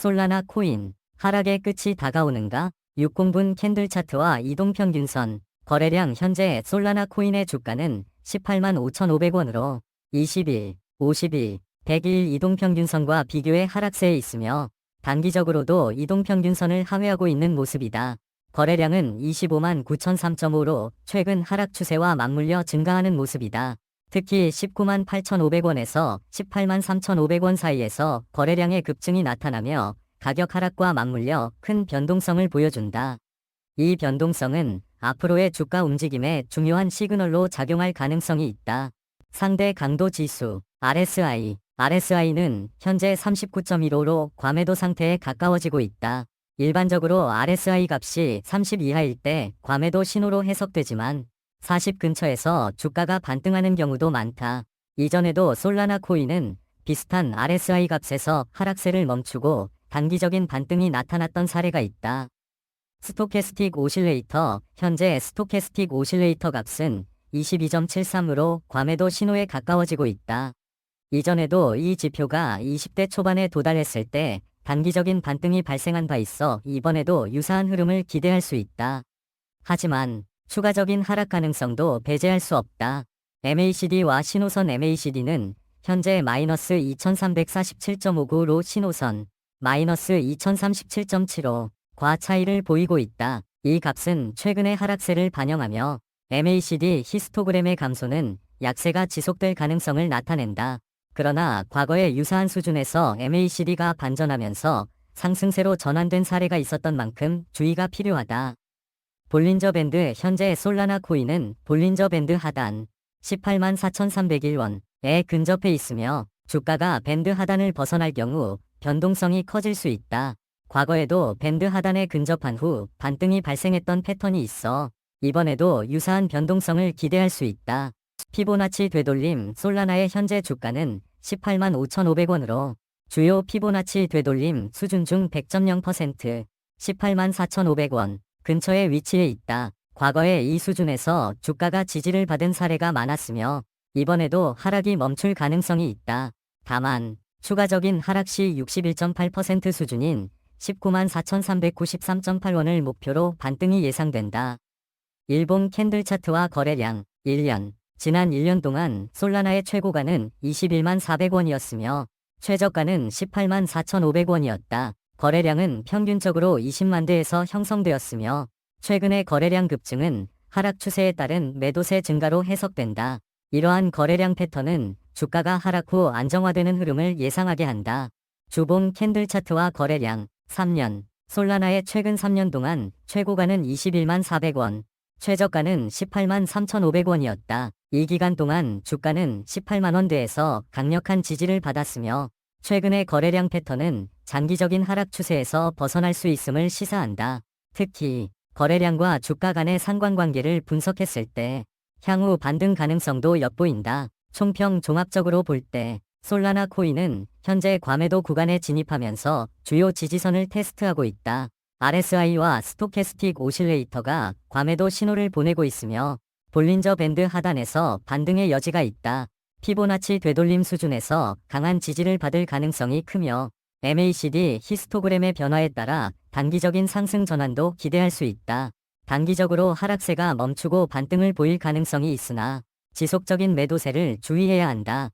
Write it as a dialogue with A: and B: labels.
A: 솔라나 코인, 하락의 끝이 다가오는가? 60분 캔들 차트와 이동평균선, 거래량 현재 솔라나 코인의 주가는 18만 5,500원으로 21, 51, 100일 이동평균선과 비교해 하락세에 있으며 단기적으로도 이동평균선을 하회하고 있는 모습이다. 거래량은 25만 9,003.5로 최근 하락 추세와 맞물려 증가하는 모습이다. 특히 19만 8,500원에서 18만 3,500원 사이에서 거래량의 급증이 나타나며 가격 하락과 맞물려 큰 변동성을 보여준다. 이 변동성은 앞으로의 주가 움직임에 중요한 시그널로 작용할 가능성이 있다. 상대 강도 지수 RSI RSI는 현재 39.15로 과매도 상태에 가까워지고 있다. 일반적으로 RSI 값이 30 이하일 때 과매도 신호로 해석되지만 40 근처에서 주가가 반등하는 경우도 많다. 이전에도 솔라나 코인은 비슷한 RSI 값에서 하락세를 멈추고 단기적인 반등이 나타났던 사례가 있다. 스토캐스틱 오실레이터 현재 스토캐스틱 오실레이터 값은 22.73으로 과매도 신호에 가까워지고 있다. 이전에도 이 지표가 20대 초반에 도달했을 때 단기적인 반등이 발생한 바 있어 이번에도 유사한 흐름을 기대할 수 있다. 하지만 추가적인 하락 가능성도 배제할 수 없다. MACD와 신호선 MACD는 현재 마이너스 2347.59로 신호선, 마이너스 2037.75, 과 차이를 보이고 있다. 이 값은 최근의 하락세를 반영하며 MACD 히스토그램의 감소는 약세가 지속될 가능성을 나타낸다. 그러나 과거의 유사한 수준에서 MACD가 반전하면서 상승세로 전환된 사례가 있었던 만큼 주의가 필요하다. 볼린저 밴드 현재 솔라나 코인은 볼린저 밴드 하단 18만 4,301원에 근접해 있으며 주가가 밴드 하단을 벗어날 경우 변동성이 커질 수 있다. 과거에도 밴드 하단에 근접한 후 반등이 발생했던 패턴이 있어 이번에도 유사한 변동성을 기대할 수 있다. 피보나치 되돌림 솔라나의 현재 주가는 18만 5,500원으로 주요 피보나치 되돌림 수준 중 100.0% 18만 4,500원 근처에 위치해 있다. 과거에 이 수준에서 주가가 지지를 받은 사례가 많았으며 이번에도 하락이 멈출 가능성이 있다. 다만 추가적인 하락 시 61.8% 수준인 19만 4,393.8원을 목표로 반등이 예상된다. 일본 캔들 차트와 거래량 1년 지난 1년 동안 솔라나의 최고가는 21만 400원이었으며 최저가는 18만 4,500원이었다. 거래량은 평균적으로 20만 대에서 형성되었으며 최근의 거래량 급증은 하락 추세에 따른 매도세 증가로 해석된다. 이러한 거래량 패턴은 주가가 하락 후 안정화되는 흐름을 예상하게 한다. 주봉 캔들 차트와 거래량 3년 솔라나의 최근 3년 동안 최고가는 21만 400원, 최저가는 18만 3,500원이었다. 이 기간 동안 주가는 18만 원대에서 강력한 지지를 받았으며 최근의 거래량 패턴은 장기적인 하락 추세에서 벗어날 수 있음을 시사한다. 특히 거래량과 주가 간의 상관관계를 분석했을 때 향후 반등 가능성도 엿보인다. 총평 종합적으로 볼 때 솔라나 코인은 현재 과매도 구간에 진입하면서 주요 지지선을 테스트하고 있다. RSI와 스토캐스틱 오실레이터가 과매도 신호를 보내고 있으며 볼린저 밴드 하단에서 반등의 여지가 있다. 피보나치 되돌림 수준에서 강한 지지를 받을 가능성이 크며 MACD 히스토그램의 변화에 따라 단기적인 상승 전환도 기대할 수 있다. 단기적으로 하락세가 멈추고 반등을 보일 가능성이 있으나 지속적인 매도세를 주의해야 한다.